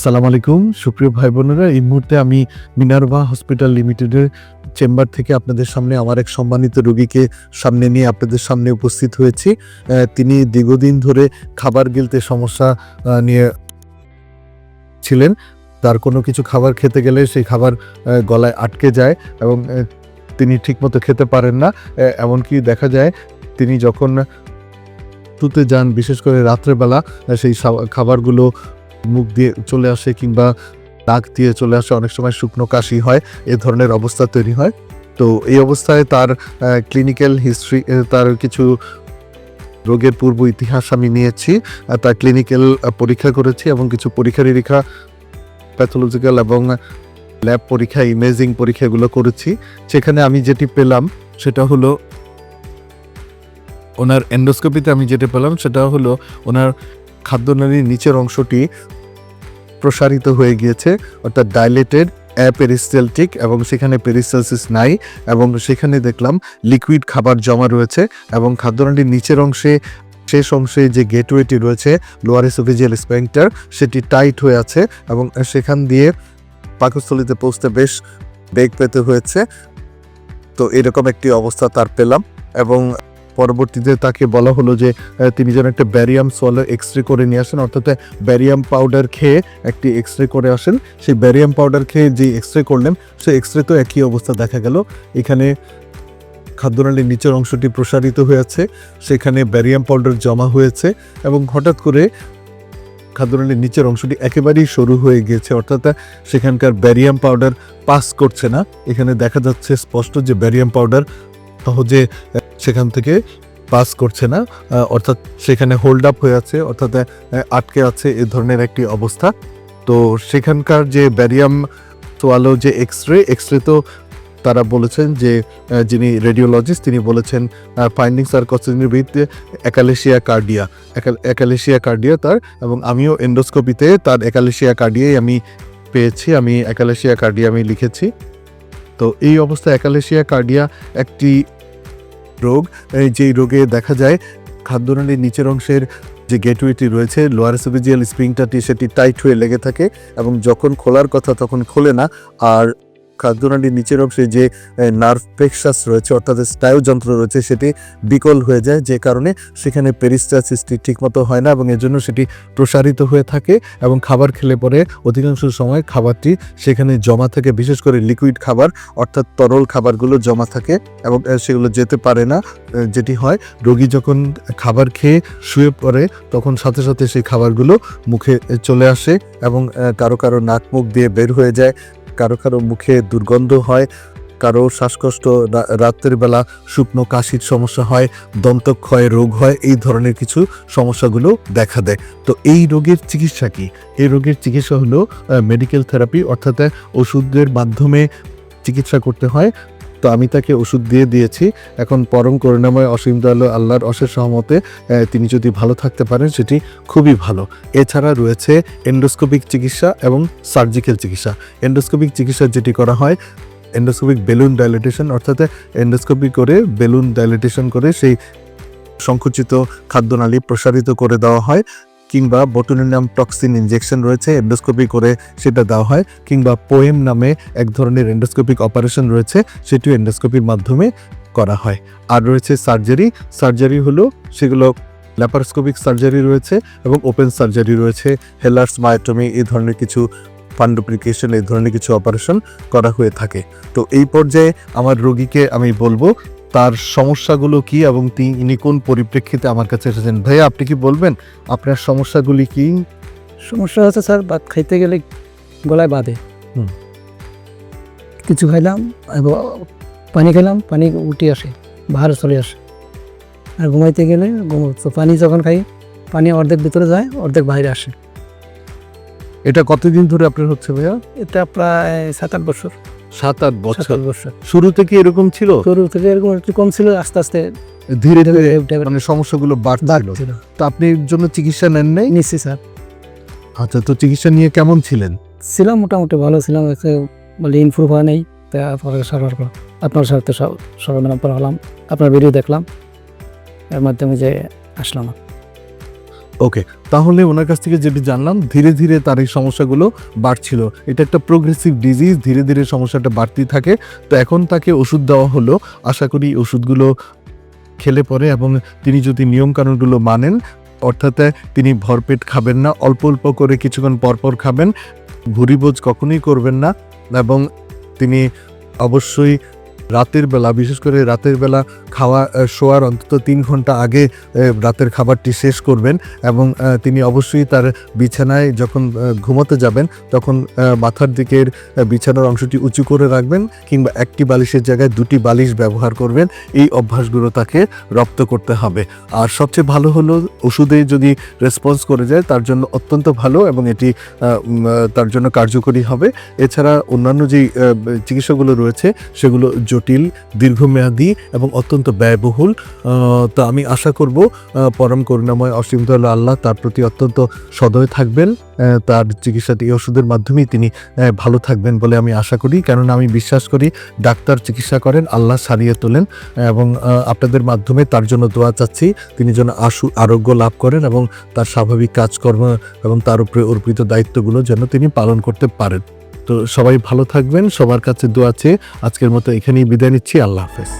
আসসালামু আলাইকুম। সুপ্রিয় ভাই বোনেরা এই মুহূর্তে আমি মিনারভা হসপিটাল লিমিটেডের চেম্বার থেকে আপনাদের সামনে আমার এক সম্মানিত রোগীকে সামনে নিয়ে আপনাদের সামনে উপস্থিত হয়েছি। তিনি দীর্ঘদিন ধরে খাবার গিলতে সমস্যা নিয়ে ছিলেন। তার কোনো কিছু খাবার খেতে গেলে সেই খাবার গলায় আটকে যায় এবং তিনি ঠিকমতো খেতে পারেন না। এমনকি দেখা যায় তিনি যখন তুতে যান, বিশেষ করে রাত্রেবেলা সেই খাবারগুলো মুখ দিয়ে চলে আসে কিংবা নাক দিয়ে চলে আসে, অনেক সময় শুকনো কাশি হয়, এ ধরনের অবস্থা তৈরি হয়। তো এই অবস্থায় তার ক্লিনিক্যাল হিস্ট্রি তার কিছু রোগের পূর্ব ইতিহাস আমি নিয়েছি তার ক্লিনিক্যাল পরীক্ষা করেছি এবং কিছু পরীক্ষা নিরীক্ষা প্যাথোলজিক্যাল এবং ল্যাব পরীক্ষা ইমেজিং পরীক্ষাগুলো করেছি। সেখানে আমি যেটি পেলাম সেটা হলো, ওনার এন্ডোস্কোপিতে আমি যেটা পেলাম সেটা হলো ওনার খাদ্যনালীর নিচের অংশটি প্রসারিত হয়ে গিয়েছে, অর্থাৎ ডাইলেটেড অ্যাপেরিস্টেলটিক এবং সেখানে পেরিস্টালসিস নাই এবং সেখানে দেখলাম লিকুইড খাবার জমা রয়েছে এবং খাদ্যনালীর নিচের অংশে, শেষ অংশে যে গেটওয়েটি রয়েছে লোয়ার এসোফিজিয়াল স্প্যাংটার সেটি টাইট হয়ে আছে এবং সেখান দিয়ে পাকস্থলিতে পৌঁছতে বেশ বেগ পেতে হয়েছে। তো এরকম একটি অবস্থা তার পেলাম এবং পরবর্তীতে তাকে বলা হলো যে তিনি যেন একটা ব্যারিয়াম সোয়ালো এক্স রে করে নিয়ে আসেন, অর্থাৎ ব্যারিয়াম পাউডার খেয়ে একটি এক্স রে করে আসেন। সেই ব্যারিয়াম পাউডার খেয়ে যে এক্স রে করলেন, সেই এক্স রে তো একই অবস্থা দেখা গেল। এখানে খাদ্যনালীর নিচের অংশটি প্রসারিত হয়েছে, সেখানে ব্যারিয়াম পাউডার জমা হয়েছে এবং হঠাৎ করে খাদ্যনালীর নিচের অংশটি একেবারেই সরু হয়ে গিয়েছে, অর্থাৎ সেখানকার ব্যারিয়াম পাউডার পাস করছে না। এখানে দেখা যাচ্ছে স্পষ্ট যে ব্যারিয়াম পাউডার সহজে সেখান থেকে পাস করছে না অর্থাৎ সেখানে হোল্ড আপ হয়ে আছে, অর্থাৎ আটকে আছে এ ধরনের একটি অবস্থা। তো সেখানকার যে ব্যারিয়াম তোয়ালো যে এক্স রে এক্স রে তো তারা বলেছেন যে যিনি রেডিওলজিস্ট তিনি বলেছেন ফাইন্ডিংস আর কস্টিনিবিদ একালেশিয়া কার্ডিয়া একালেশিয়া কার্ডিয়া তার, এবং আমিও এন্ডোস্কোপিতে তার একালেশিয়া কার্ডিয়াই আমি পেয়েছি, আমি একালেশিয়া কার্ডিয়া আমি লিখেছি। তো এই অবস্থায় একালেশিয়া কার্ডিয়া একটি রোগ যেই রোগে দেখা যায়, খাদ্যনালীর নিচের অংশের যে গেটওয়েটি রয়েছে, লোয়ার সুবিজিয়াল স্প্রিংটাটি সেটি টাইট হয়ে লেগে থাকে এবং যখন খোলার কথা তখন খোলে না, আর খাদ্যনালীর নিচের অংশে যে নার্ভ প্লেক্সাস রয়েছে, অর্থাৎ স্নায়ু যন্ত্র রয়েছে, সেটি বিকল হয়ে যায়, যে কারণে সেখানে পেরিস্টাসিসটি ঠিকমতো হয় না এবং এজন্য সেটি প্রসারিত হয়ে থাকে এবং খাবার খেলে পরে অধিকাংশ সময় খাবারটি সেখানে জমা থাকে, বিশেষ করে লিকুইড খাবার, অর্থাৎ তরল খাবারগুলো জমা থাকে এবং সেগুলো যেতে পারে না যেটি হয় রোগী যখন খাবার খেয়ে শুয়ে পড়ে, তখন সাথে সাথে সেই খাবারগুলো মুখে চলে আসে এবং কারও কারও নাক মুখ দিয়ে বের হয়ে যায় কারও কারও মুখে দুর্গন্ধ হয়, কারও শ্বাসকষ্ট রাত্রের বেলা শুকনো কাশির সমস্যা হয় দন্তক্ষয় রোগ হয়, এই ধরনের কিছু সমস্যাগুলো দেখা দেয়। তো এই রোগের চিকিৎসা কি? এই রোগের চিকিৎসা হলো মেডিকেল থেরাপি অর্থাৎ ওষুধের মাধ্যমে চিকিৎসা করতে হয় তো আমি তাকে ওষুধ দিয়ে দিয়েছি। এখন পরম করুণাময় অসীম দয়ালু আল্লাহর অশেষ সহমতে তিনি যদি ভালো থাকতে পারেন, সেটি খুবই ভালো। এছাড়া রয়েছে এন্ডোস্কোপিক চিকিৎসা এবং সার্জিক্যাল চিকিৎসা। এন্ডোস্কোপিক চিকিৎসা যেটি করা হয় এন্ডোস্কোপিক বেলুন ডাইলেটেশন অর্থাৎ এন্ডোস্কোপি করে বেলুন ডাইলেটেশন করে সেই সংকুচিত খাদ্যনালী প্রসারিত করে দেওয়া হয়। কিংবা বটুলিনাম টক্সিন ইনজেকশন রয়েছে এন্ডোস্কোপি করে সেটা দেওয়া হয়, কিংবা পোয়েম নামে এক ধরনের এন্ডোস্কোপিক অপারেশন রয়েছে, সেটিও এন্ডোস্কোপির মাধ্যমে করা হয়। আর রয়েছে সার্জারি সার্জারি হলো সেগুলো ল্যাপারোস্কোপিক সার্জারি রয়েছে এবং ওপেন সার্জারি রয়েছে হেলার্স মায়োটমি এই ধরনের কিছু ফান্ডুপ্লিকেশন এই ধরনের কিছু অপারেশন করা হয়ে থাকে। তো এই পর্যায়ে আমার রোগীকে আমি বলব তার সমস্যাগুলো কি এবং তিনি কোন পরিপ্রেক্ষিতে আমার কাছে এসেছেন? ভাইয়া আপনি কি বলবেন? আপনার সমস্যাগুলি কি? সমস্যা হচ্ছে স্যার ভাত খাইতে গেলে গলায় বাঁধে। হুম। কিছু খাইলাম এবং পানি খেলাম পানি উঠে আসে বাহারে চলে আসে। আর ঘুমাইতে গেলে পানি যখন খাই পানি অর্ধেক ভিতরে যায় অর্ধেক বাইরে আসে। এটা কতদিন ধরে আপনার হচ্ছে ভাইয়া? এটা প্রায় সাত আট বছর। সাত আট বছর। শুরু থেকে এরকম ছিল? শুরু থেকে এরকম একটু কম ছিল আস্তে আস্তে ধীরে ধীরে মানে সমস্যাগুলো বাড়ছিল। তো আপনি এর জন্য চিকিৎসা নেন নাই? নিচ্ছি স্যার। আচ্ছা তো চিকিৎসা নিয়ে কেমন ছিলেন? ছিলাম মোটামুটি ভালো ছিলাম বলে ইনপ্রুভ হয় নেই। তারপরে সারার পর আপনার সাথে পর হলাম। আপনার ভিডিও দেখলাম। এর মাধ্যমে যে আসলাম। ওকে তাহলে ওনার কাছ থেকে যেটি জানলাম, ধীরে ধীরে তার এই সমস্যাগুলো বাড়ছিল। এটা একটা প্রোগ্রেসিভ ডিজিজ ধীরে ধীরে সমস্যাটা বাড়তেই থাকে। তো এখন তাকে ওষুধ দেওয়া হলো। আশা করি ওষুধগুলো খেলে পরে এবং তিনি যদি নিয়মকানুনগুলো মানেন, অর্থাৎ তিনি ভরপেট খাবেন না, অল্প অল্প করে কিছুক্ষণ পরপর খাবেন, ভুরিভোজ কখনোই করবেন না এবং তিনি অবশ্যই রাতের বেলা, বিশেষ করে রাতের বেলা খাওয়া শোয়ার অন্তত তিন ঘণ্টা আগে রাতের খাবারটি শেষ করবেন এবং তিনি অবশ্যই তার বিছানায় যখন ঘুমোতে যাবেন, তখন মাথার দিকের বিছানার অংশটি উঁচু করে রাখবেন কিংবা একটি বালিশের জায়গায় দুটি বালিশ ব্যবহার করবেন। এই অভ্যাসগুলো তাকে রপ্ত করতে হবে। আর সবচেয়ে ভালো হলো ওষুধে যদি রেসপন্স করে যায়, তার জন্য অত্যন্ত ভালো এবং এটি তার জন্য কার্যকরী হবে। এছাড়া অন্যান্য যেই চিকিৎসাগুলো রয়েছে, সেগুলো জটিল, দীর্ঘমেয়াদী এবং অত্যন্ত ব্যয়বহুল। তো আমি আশা করব পরম করুণাময় অসীম দয়ালু আল্লাহ তার প্রতি অত্যন্ত সদয় থাকবেন। তার চিকিৎসাটি ওষুধের মাধ্যমেই তিনি ভালো থাকবেন বলে আমি আশা করি। কেননা আমি বিশ্বাস করি, ডাক্তার চিকিৎসা করেন, আল্লাহ সারিয়ে তোলেন এবং আপনাদের মাধ্যমে তার জন্য দোয়া চাচ্ছি। তিনি যেন আশু, আরোগ্য লাভ করেন এবং তার স্বাভাবিক কাজকর্ম এবং তার উপরে অর্পিত দায়িত্বগুলো যেন তিনি পালন করতে পারেন। তো সবাই ভালো থাকবেন, সবার কাছে দোয়া চেয়ে আজকের মতো এখানেই বিদায় নিচ্ছি, আল্লাহ হাফেজ।